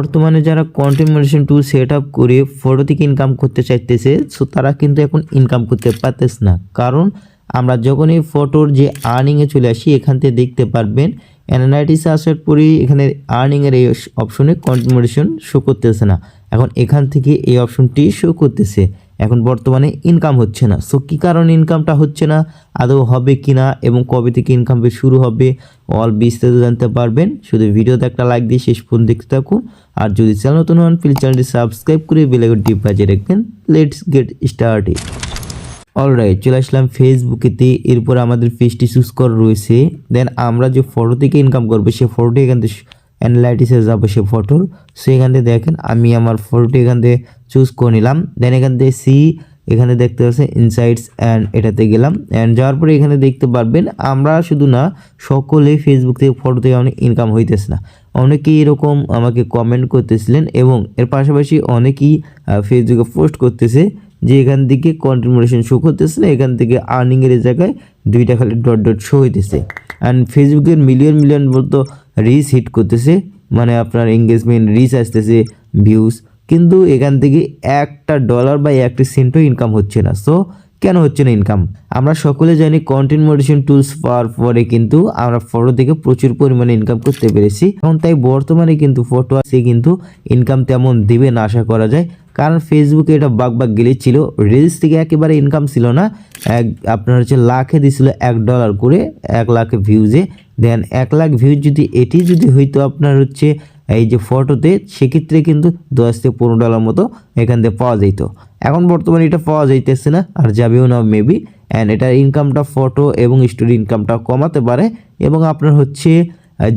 বর্তমানে যারা content monetization to set up করে ফটো থেকে ইনকাম করতে চাইতেছে সো তারা কিন্তু এখন ইনকাম করতে পারতেছে না। কারণ আমরা যখন এই ফটোর যে আর্নিংয়ে চলে আসি, এখান থেকে দেখতে পারবেন অ্যানালাইটিসে আসার পরেই এখানে আর্নিংয়ের এই অপশনে কন্টেন্ট মনিটেশন শো করতেছে না। এখন এখান থেকে এই অপশনটি শো করতেছে। এখন বর্তমানে ইনকাম হচ্ছে না। সো কী কারণে ইনকামটা হচ্ছে না? আদৌ হবে কি না? এবং কবে থেকে ইনকাম শুরু হবে? অল বিস্তারিত জানতে পারবেন। শুধু ভিডিওতে একটা লাইক দিয়ে শেষ পর্যন্ত দেখতে থাকুন। আর যদি চ্যানেল নতুন হন প্লিজ চ্যানেলটি সাবস্ক্রাইব করে বেলাইকনটি বাজিয়ে রাখবেন। লেটস গেট স্টার্টেড অলরাইট চলে আসলাম ফেসবুকেতে এরপর আমাদের পেজটি চুজ করা রয়েছে। দেন আমরা যে ফটো থেকে ইনকাম করব, সে ফটোটি এখান থেকে অ্যানালাইটিসে যাব সে ফটোর সো এখান থেকে দেখেন, আমি আমার ফটোটি এখান থেকে চুজ করে নিলাম। দেন এখান থেকে সি এখানে দেখতে পাচ্ছেন ইনসাইটস অ্যান্ড এটাতে গেলাম। অ্যান্ড যাওয়ার পরে এখানে দেখতে পারবেন, আমরা শুধু না সকলে ফেসবুক থেকে ফটো থেকে অনেক ইনকাম হইতেছে না। অনেকেই এরকম আমাকে কমেন্ট করতেছিলেন এবং এর পাশাপাশি অনেকেই ফেসবুকে পোস্ট করতেছে যে এখান থেকে কন্টিনিউশন শো করতেছে না, এখান থেকে আর্নিংয়ের জায়গায় দুইটা খালি ডট ডট শো হইতেছে। অ্যান্ড ফেসবুকের মিলিয়ন মিলিয়ন বলতো রিচ হিট করতেছে মানে আপনার এঙ্গেজমেন্ট রিচ আসতেছে ভিউজ কিন্তু এখান থেকে একটা ডলার বা একটা সেন্টও ইনকাম হচ্ছে না। সো কেন হচ্ছে না ইনকাম আমরা সকলে জানি কন্টেন্ট মডিশন টুলস পাওয়ার পরে কিন্তু আমরা ফটো থেকে প্রচুর পরিমাণে ইনকাম করতে পেরেছি। এখন তাই বর্তমানে কিন্তু ফটো আছে কিন্তু ইনকাম তেমন দেবে না আশা করা যায়। কারণ ফেসবুকে এটা বাগ বাগ গেলে ছিল রিলস থেকে একেবারে ইনকাম ছিল না। এক, আপনার হচ্ছে লাখে দিছিল এক ডলার করে, এক লাখ ভিউজে দেন এক লাখ ভিউজ যদি এটি যদি হইতো আপনার হচ্ছে এই যে ফটোতে সেক্ষেত্রে কিন্তু দশ থেকে পনেরো ডলার মতো এখান থেকে পাওয়া যেত এখন বর্তমানে এটা পাওয়া যাইতেছে না, আর যাবেও না মেবি অ্যান্ড এটার ইনকামটা ফটো এবং স্টোরি ইনকামটা কমাতে পারে, এবং আপনার হচ্ছে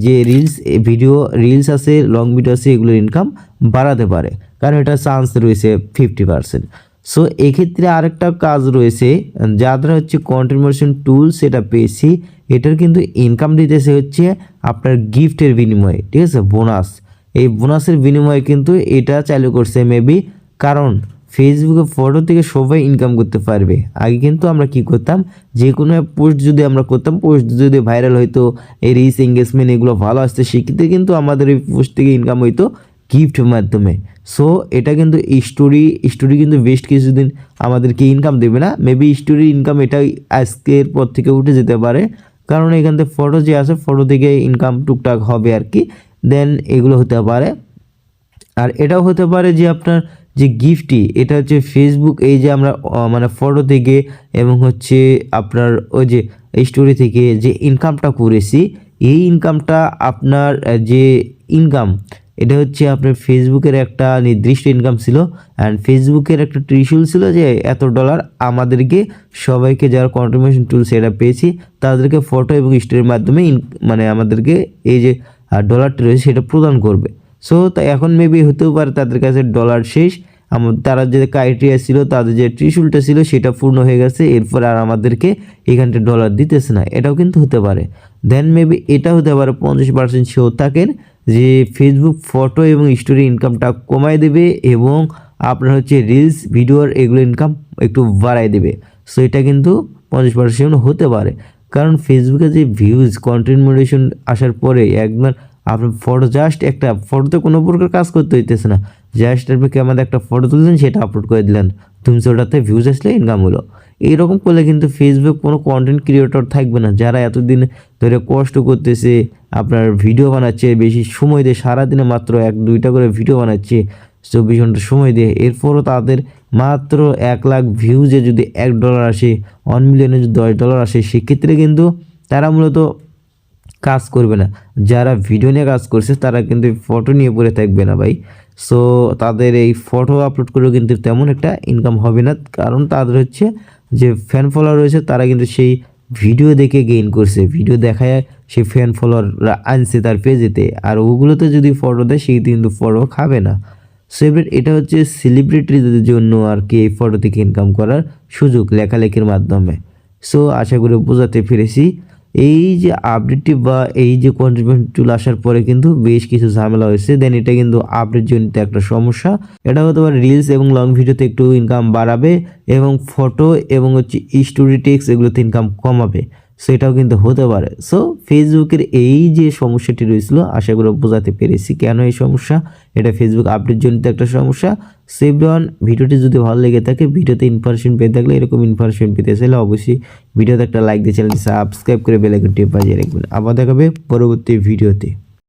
যে রিলস ভিডিও রিলস আছে লং ভিডিও আছে, এগুলোর ইনকাম বাড়াতে পারে। কারণ এটা চান্স রয়েছে ফিফটি পার্সেন্ট সো এক্ষেত্রে আরেকটা কাজ রয়েছে, যারা হচ্ছে কন্ট্রিবিউশন টুল সেটা পেয়েছি। এটার কিন্তু ইনকাম দিতেছে হচ্ছে আপনার গিফটের বিনিময়ে, ঠিক আছে? বোনাস এই বোনাসের বিনিময়ে কিন্তু এটা চালু করছে মেবি কারণ ফেসবুকে ফটো থেকে সবাই ইনকাম করতে পারবে। আগে কিন্তু আমরা কি করতাম, যে কোনো পোস্ট যদি আমরা করতাম পোস্ট যদি ভাইরাল হইতো, এই রিচ এঙ্গেজমেন্ট এগুলো ভালো আসতো, সেক্ষেত্রে কিন্তু আমাদের এই পোস্ট থেকে ইনকাম হইতো। গিফট মাধ্যমে। সো এটা কিন্তু স্টোরি স্টোরি কিন্তু বেস্ট কিছুদিন আমাদেরকে ইনকাম দেবে না। মেবি স্টোরি ইনকাম এটাই আজকের পর থেকে উঠে যেতে পারে। কারণ এখান থেকে ফটো যে আছে ফটো থেকে ইনকাম টুকটাক হবে আর কি। দেন এগুলো হতে পারে। আর এটাও হতে পারে যে আপনার যে গিফটটি এটা হচ্ছে ফেসবুক এই যে আমরা মানে ফটো থেকে এবং হচ্ছে আপনার ওই যে স্টোরি থেকে যে ইনকামটা করেছি, এই ইনকামটা আপনার যে ইনকাম এটা হচ্ছে আপনার ফেসবুকের একটা নির্দিষ্ট ইনকাম ছিল অ্যান্ড ফেসবুকের একটা ত্রিশুল ছিল যে এত ডলার আমাদেরকে সবাইকে যারা কন্ট্রিবিউশন টুল সেটা পেয়েছি, তাদেরকে ফটো এবং স্টোরির মাধ্যমে মানে আমাদেরকে এই যে ডলারটি রয়েছে সেটা প্রদান করবে। সো তাই এখন মেবি হতেও পারে তাদের কাছে ডলার শেষ তারা যে ক্রাইটেরিয়া ছিল, তাদের যে ত্রিশুলটা ছিল সেটা পূর্ণ হয়ে গেছে, এরপর আর আমাদেরকে এখানটা ডলার দিতেছে না। এটাও কিন্তু হতে পারে। দেন মেবি এটা হতে পারে পঞ্চাশ পার্সেন্ট শিওর থাকেন যে ফেসবুক ফটো এবং স্টোরি ইনকামটা কমায় দেবে এবং আপনার হচ্ছে রিলস ভিডিওর এগুলো ইনকাম একটু বাড়ায় দেবে। সো এটা কিন্তু পঞ্চাশ পার্সেন্ট হতে পারে। কারণ ফেসবুকে যে ভিউজ কন্টেন্ট মডারেশন আসার পরে একবার আপনার ফটো জাস্ট একটা ফটোতে কোনো প্রকার কাজ করতে হইতেছে না। জাস্ট আপনি আমাদের একটা ফটো তুলছেন, সেটা আপলোড করে দিলেন। তুমি ওটাতে ভিউজ আসলে ইনকাম হলো। এইরকম করলে কিন্তু ফেসবুক কোনো কন্টেন্ট ক্রিয়েটর থাকবে না। যারা এতদিন ধরে কষ্ট করতেছে, আপনার ভিডিও বানাচ্ছে, বেশি সময় দিয়ে, সারাদিনে মাত্র এক, দুইটা করে ভিডিও বানাচ্ছে, চব্বিশ ঘণ্টা সময় দিয়ে, এরপরও তাদের মাত্র এক লাখ ভিউজে যদি এক ডলার আসে ওয়ান মিলিয়নে যদি দশ ডলার আসে, সেক্ষেত্রে কিন্তু তারা মূলত কাজ করবে না। যারা ভিডিও নিয়ে কাজ করছে, তারা কিন্তু ফটো নিয়ে পড়ে থাকবে না ভাই। সো তাদের এই ফটো আপলোড করেও কিন্তু তেমন একটা ইনকাম হবে না। কারণ তাদের হচ্ছে যে ফ্যান ফলোয়ার রয়েছে, তারা কিন্তু সেই ভিডিও দেখে গেইন করছে। ভিডিও দেখায় সেই ফ্যান ফলোয়াররা আনছে তার পেজেতে আর ওগুলোতে যদি ফটো দেয় সেই কিন্তু ফটো খাবে না। সো এবার এটা হচ্ছে সেলিব্রিটিদের জন্য আর কি এই ফটো থেকে ইনকাম করার সুযোগ লেখালেখির মাধ্যমে। সো আশা করি বোঝাতে পেরেছি। এই যে আপডেটটি বা এই যে কন্ট্রিবিউশন টুল আসার পরে কিন্তু বেশ কিছু ঝামেলা হয়েছে। দেন এটা কিন্তু আপডেট জনিত একটা সমস্যা। এটা হতে পারে রিলস এবং লং ভিডিওতে একটু ইনকাম বাড়াবে এবং ফটো এবং হচ্ছে স্টোরি টেক্স এগুলোতে ইনকাম কমাবে। সেটাও কিন্তু হতে পারে। সো ফেসবুকের এই যে সমস্যাটি রয়েছিল, আশা করে বোঝাতে পেরেছি কেন এই সমস্যা। এটা ফেসবুক আপডেট জনিত একটা সমস্যা। সেভরন ভিডিওটি যদি ভালো লেগে থাকে, ভিডিওতে ইনফরমেশন পেয়ে থাকলে এরকম ইনফরমেশন পেতে চাইলে অবশ্যই ভিডিওতে একটা লাইক দিয়ে চ্যানেলটি সাবস্ক্রাইব করে বেলাইকনটি বাজিয়ে রাখবেন। আবার দেখাবে পরবর্তী ভিডিওতে